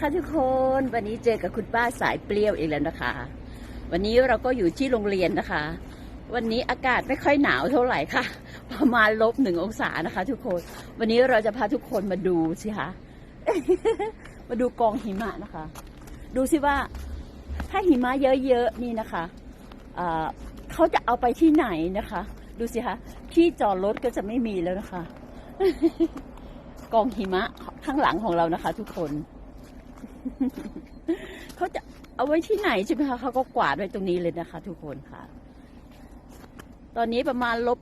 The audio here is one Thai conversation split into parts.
นะคะทุกคนวันนี้เจอกับคุณป้าสายเปรี้ยวอีกแล้วนะคะ วันนี้เราก็อยู่ที่โรงเรียนนะคะ วันนี้อากาศไม่ค่อยหนาวเท่าไหร่ค่ะ ประมาณลบหนึ่งองศานะคะ ทุกคน วันนี้เราจะพาทุกคนมาดูสิคะมาดูกองหิมะนะคะ ดูสิว่าถ้าหิมะเยอะๆนี่นะคะเอ่อเขาจะเอาไปที่ไหนนะคะ ดูสิคะที่จอดรถก็จะไม่มีแล้วนะคะ กองหิมะข้างหลังของเรานะคะ ทุกคน เขาจะเอาไว้ที่ไหนใช่ไหมคะเขาก็กวาดไว้ตรงนี้เลยนะคะ ทุกคนค่ะ ตอนนี้ประมาณลบ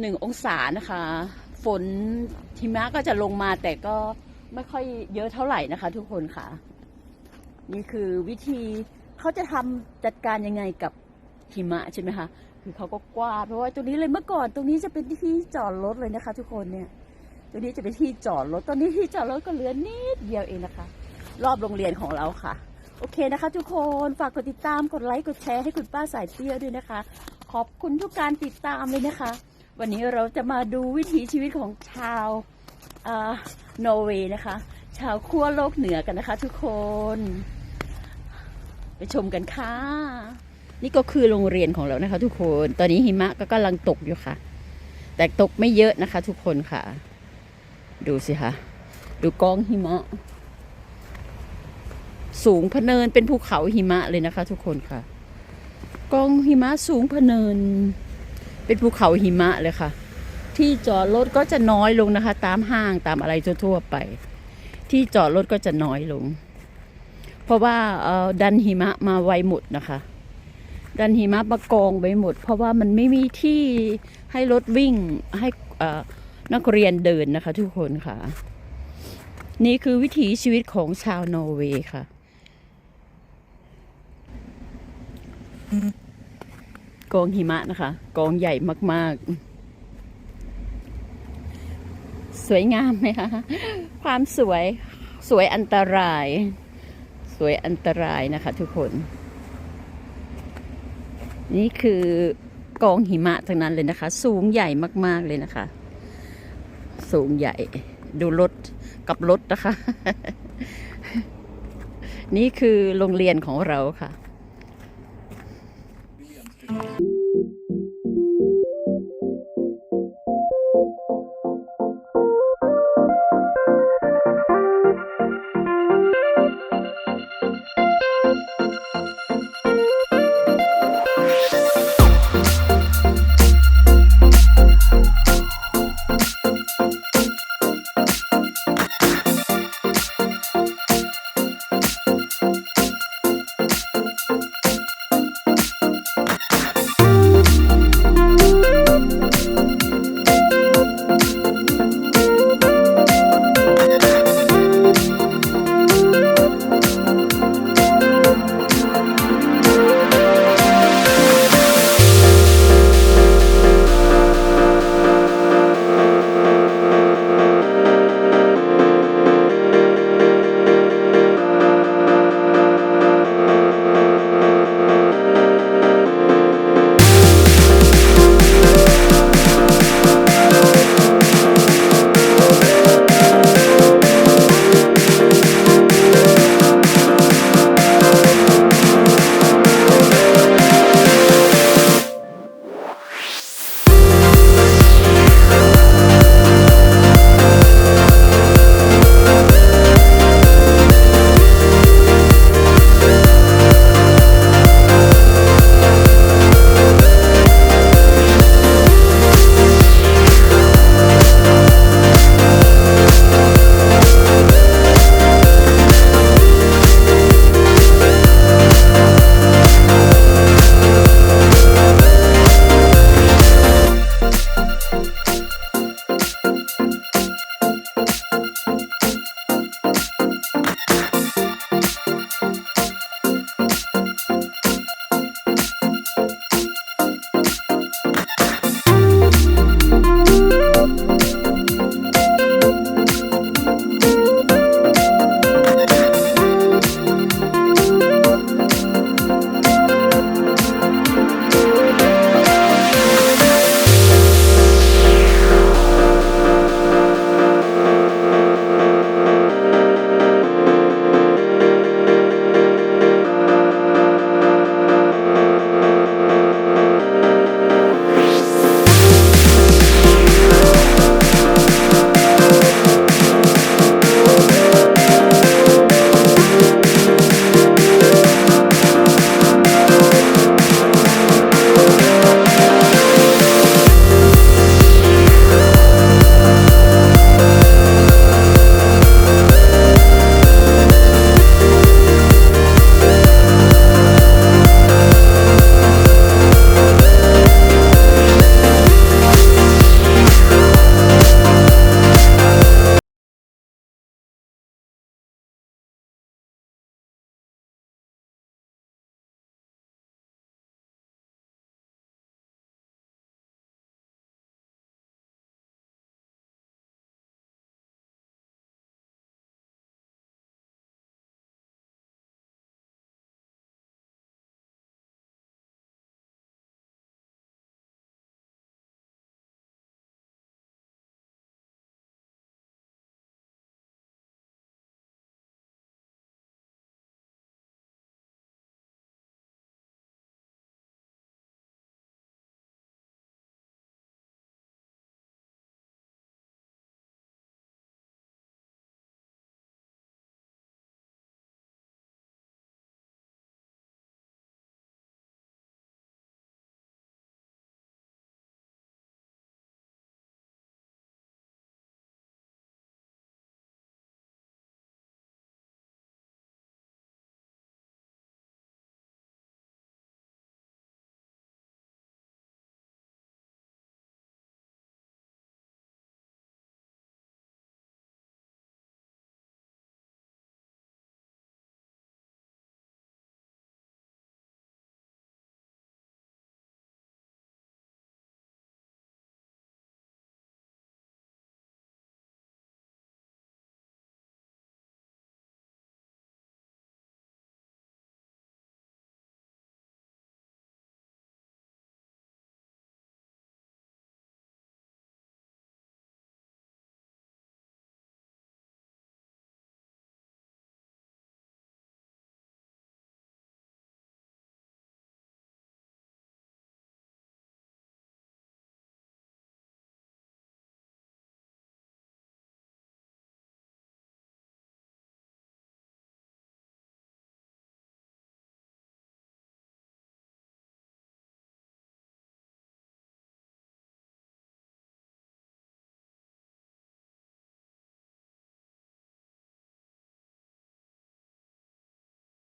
หนึ่งองศานะคะ ฝนหิมะก็จะลงมาแต่ก็ไม่ค่อยเยอะเท่าไหร่นะคะ ทุกคนค่ะ นี่คือวิธีเขาจะทำจัดการยังไงกับหิมะใช่ไหมคะคือเขาก็กวาดเพราะว่าตรงนี้เลยเมื่อก่อน ตรงนี้จะเป็นที่จอดรถเลยนะคะ ทุกคนเนี่ยตรงนี้จะเป็นที่จอดรถตอนนี้ที่จอดรถก็เหลือนิดเดียวเองนะคะ รอบโรงเรียนของเราค่ะ โอเคนะคะ ทุกคนฝากกดติดตามกดไลค์กดแชร์ให้คุณป้าสายเปรี้ยด้วยนะคะ ขอบคุณทุกการติดตามเลยนะคะ วันนี้เราจะมาดูวิถีชีวิตของชาวเอ่นอร์เวย์นะคะ ชาวขั้วโลกเหนือกันนะคะ ทุกคน ไปชมกันค่ะ นี่ก็คือโรงเรียนของเรานะคะ ทุกคน ตอนนี้หิมะก็กำลังตกอยู่ค่ะ แต่ตกไม่เยอะนะคะ ทุกคนค่ะ ดูสิคะดูกองหิมะ สูงพเนินเป็นภูเขาหิมะเลยนะคะ ทุกคนค่ะ กองหิมะสูงพเนิน เป็นภูเขาหิมะเลยค่ะ ที่จอดรถก็จะน้อยลงนะคะ ตามห้างตามอะไรทั่วๆไป ที่จอดรถก็จะน้อยลง เพราะว่าเออดันหิมะมาไวหมดนะคะ ดันหิมะมากองไว้หมด เพราะว่ามันไม่มีที่ให้รถวิ่งให้นักเรียนเดินนะคะ ทุกคนค่ะนี่คือวิถีชีวิตของชาวนอร์เวย์ค่ะ กองหิมะนะคะ กองใหญ่มาก ๆ สวยงามไหมคะ ความสวย สวยอันตราย สวยอันตรายนะคะ ทุกคน นี่คือกองหิมะทั้งนั้นเลยนะคะ สูงใหญ่มาก ๆ เลยนะคะ สูงใหญ่ ดูรถกับรถนะคะ นี่คือโรงเรียนของเราค่ะ